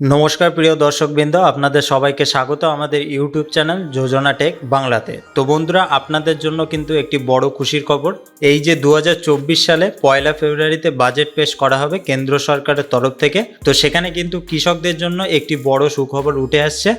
নমস্কার, প্রিয় দর্শকবৃন্দ, আপনাদের সবাইকে স্বাগত আমাদের ইউটিউব চ্যানেল যোজনা টেক বাংলাতে। তো বন্ধুরা, আপনাদের জন্য কিন্তু একটি বড় খুশির খবর, এই যে দু হাজার চব্বিশ সালে পয়লা ফেব্রুয়ারিতে বাজেট পেশ করা হবে কেন্দ্র সরকারের তরফ থেকে, তো সেখানে কিন্তু কৃষকদের জন্য একটি বড় সুখবর উঠে আসছে।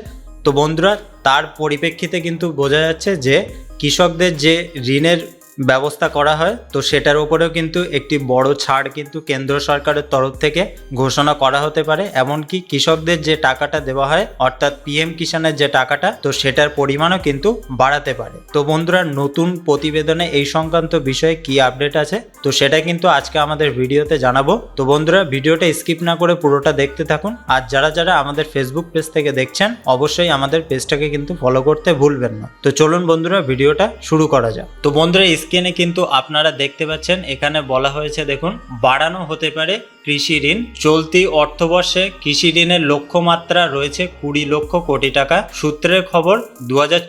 তো বন্ধুরা, তার পরিপ্রেক্ষিতে কিন্তু বোঝা যাচ্ছে যে কৃষকদের যে ঋণের ব্যবস্থা করা হয়, তো সেটার উপরেও কিন্তু একটি বড় ছাড় কিন্তু কেন্দ্র সরকারের তরফ থেকে ঘোষণা করা হতে পারে। এমনকি কৃষকদের যে টাকাটা দেওয়া হয়, অর্থাৎ পিএম কিষানের যে টাকাটা, তো সেটার পরিমাণও কিন্তু বাড়াতে পারে। তো বন্ধুরা, নতুন প্রতিবেদনে এই সংক্রান্ত বিষয়ে কি আপডেট আছে, তো সেটা কিন্তু আজকে আমাদের ভিডিওতে জানাব। তো বন্ধুরা, ভিডিওটা স্কিপ না করে পুরোটা দেখতে থাকুন। আর যারা যারা আমাদের ফেসবুক পেজ থেকে দেখছেন, অবশ্যই আমাদের পেজটাকে কিন্তু ফলো করতে ভুলবেন না। তো চলুন বন্ধুরা, ভিডিওটা শুরু করা যাক। তো বন্ধুরা স্ক্রিনে কিন্তু আপনারা দেখতে পাচ্ছেন, এখানে বলা হয়েছে দেখুন, বাড়ানো হতে পারে কৃষি ঋণ। চলতি অর্থবর্ষে কৃষি ঋণের লক্ষ্যমাত্রা রয়েছে কুড়ি লক্ষ কোটি টাকা। সূত্রের খবর দু হাজার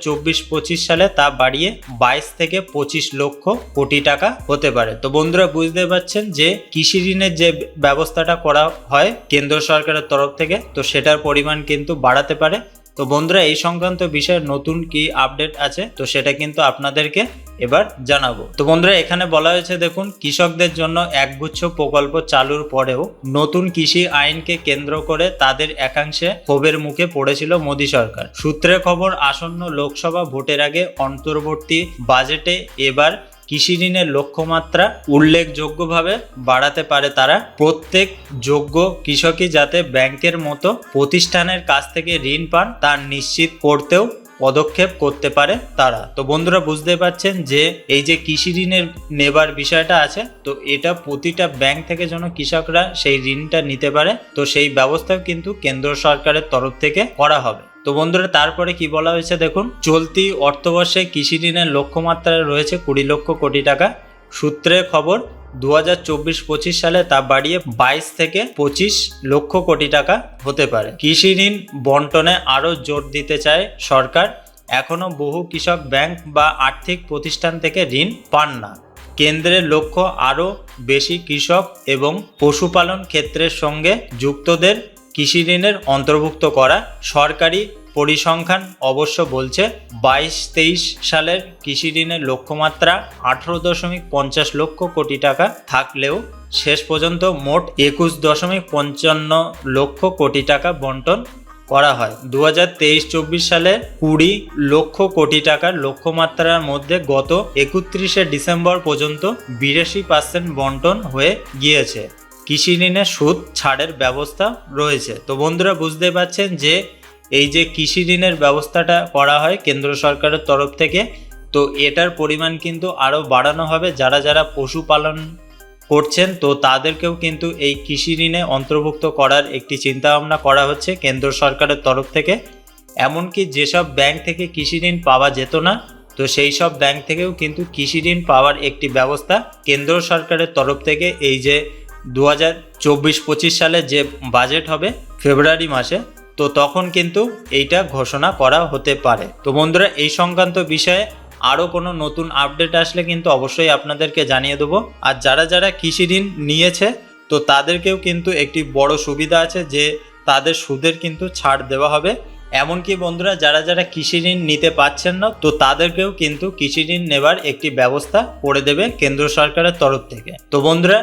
সালে তা বাড়িয়ে বাইশ থেকে পঁচিশ লক্ষ কোটি টাকা হতে পারে। তো বন্ধুরা, বুঝতে পারছেন যে কৃষি ঋণের যে ব্যবস্থাটা করা হয় কেন্দ্র সরকারের তরফ থেকে, তো সেটার পরিমাণ কিন্তু বাড়াতে পারে। তো বন্ধুরা, এই সংক্রান্ত বিষয়ে নতুন কি আপডেট আছে? তো সেটা কিন্তু আপনাদেরকে এবার জানাব। তো বন্ধুরা, এখানে বলা হয়েছে, দেখুন, কৃষকদের জন্য একগুচ্ছ প্রকল্প চালুর পরেও নতুন কৃষি আইনকে কেন্দ্র করে তাদের একাংশে ক্ষোভের মুখে পড়েছিল মোদী সরকার। সূত্রে খবর, আসন্ন লোকসভা ভোটের আগে অন্তর্বর্তী বাজেটে এবার কৃষি ঋণের লক্ষ্যমাত্রা উল্লেখযোগ্যভাবে বাড়াতে পারে তারা। প্রত্যেক যোগ্য কৃষকই যাতে ব্যাংকের মতো প্রতিষ্ঠানের কাছ থেকে ঋণ পান, তা নিশ্চিত করতেও পদক্ষেপ করতে পারে তারা। তো বন্ধুরা বুঝতে পারছেন যে এই যে কৃষি ঋণের নেবার বিষয়টা আছে, তো এটা প্রতিটা ব্যাংক থেকে যেন কৃষকরা সেই ঋণটা নিতে পারে, তো সেই ব্যবস্থাও কিন্তু কেন্দ্র সরকারের তরফ থেকে করা হবে। তো বন্ধুরা, তারপরে কি বলা হয়েছে দেখুন? চলতি অর্থবর্ষে কৃষি ঋণের লক্ষ্যমাত্রায় রয়েছে কুড়ি লক্ষ কোটি টাকা। সূত্রে খবর দু হাজার চব্বিশ পঁচিশ সালে তা বাড়িয়ে বাইশ থেকে পঁচিশ লক্ষ কোটি টাকা হতে পারে। কৃষি ঋণ বন্টনে আরও জোর দিতে চায় সরকার। এখনও বহু কৃষক ব্যাংক বা আর্থিক প্রতিষ্ঠান থেকে ঋণ পান না। কেন্দ্রের লক্ষ্য আরও বেশি কৃষক এবং পশুপালন ক্ষেত্রের সঙ্গে যুক্তদের কৃষি ঋণের অন্তর্ভুক্ত করা সরকারি পরিসংখ্যান অবশ্য বলছে বাইশ তেইশ সালের কৃষি ঋণের লক্ষ্যমাত্রা আঠারো দশমিক পঞ্চাশ লক্ষ কোটি টাকা থাকলেও শেষ পর্যন্ত মোট একুশ দশমিক পঞ্চান্ন লক্ষ কোটি টাকা বন্টন করা হয়। দু হাজার তেইশ চব্বিশ সালে কুড়ি লক্ষ কোটি টাকার লক্ষ্যমাত্রার মধ্যে গত একত্রিশে ডিসেম্বর পর্যন্ত বিরাশি পার্সেন্ট বন্টন হয়ে গিয়েছে। কৃষি ঋণের সুদ ছাড়ের ব্যবস্থা রয়েছে। তো বন্ধুরা বুঝতে পারছেন যে এই যে কৃষি ঋণের ব্যবস্থাটা করা হয় কেন্দ্র সরকারের তরফ থেকে, তো এটার পরিমাণ কিন্তু আরও বাড়ানো হবে। যারা যারা পশুপালন করছেন, তো তাদেরকেও কিন্তু এই কৃষি ঋণে অন্তর্ভুক্ত করার একটি চিন্তাভাবনা করা হচ্ছে কেন্দ্র সরকারের তরফ থেকে। এমনকি যেসব ব্যাংক থেকে কৃষি ঋণ পাওয়া যেত না, তো সেই সব ব্যাংক থেকেও কিন্তু কৃষি ঋণ পাওয়ার একটি ব্যবস্থা কেন্দ্র সরকারের তরফ থেকে এই যে দু হাজার চব্বিশ পঁচিশ সালে যে বাজেট হবে ফেব্রুয়ারি মাসে, তো তখন কিন্তু এইটা ঘোষণা করা হতে পারে। তো বন্ধুরা, এই সংক্রান্ত বিষয়ে আরও কোনো নতুন আপডেট আসলে কিন্তু অবশ্যই আপনাদেরকে জানিয়ে দেবো। আর যারা যারা কৃষি ঋণ নিয়েছে, তো তাদেরকেও কিন্তু একটি বড় সুবিধা আছে যে তাদের সুদের কিন্তু ছাড় দেওয়া হবে। এমনকি বন্ধুরা, যারা যারা কৃষি ঋণ নিতে পারছেন না, তো তাদেরকেও কিন্তু কৃষি ঋণ নেবার একটি ব্যবস্থা করে দেবে কেন্দ্র সরকারের তরফ থেকে। তো বন্ধুরা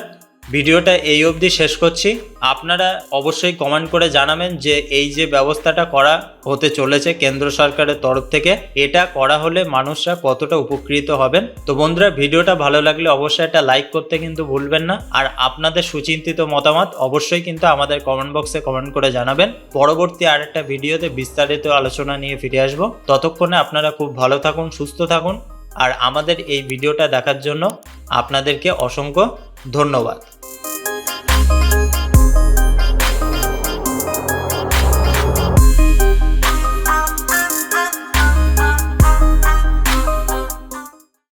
ভিডিওটা এই অবধি শেষ করছি। আপনারা অবশ্যই কমেন্ট করে জানাবেন যে এই যে ব্যবস্থাটা করা হতে চলেছে কেন্দ্র সরকারের তরফ থেকে, এটা করা হলে মানুষরা কতটা উপকৃত হবেন। তো বন্ধুরা, ভিডিওটা ভালো লাগলে অবশ্যই একটা লাইক করতে কিন্তু ভুলবেন না। আর আপনাদের সুচিন্তিত মতামত অবশ্যই কিন্তু আমাদের কমেন্ট বক্সে কমেন্ট করে জানাবেন। পরবর্তী আর একটা ভিডিওতে বিস্তারিত আলোচনা নিয়ে ফিরে আসব। ততক্ষণে আপনারা খুব ভালো থাকুন, সুস্থ থাকুন। আর আমাদের এই ভিডিওটা দেখার জন্য আপনাদেরকে অসংখ্য ধন্যবাদ।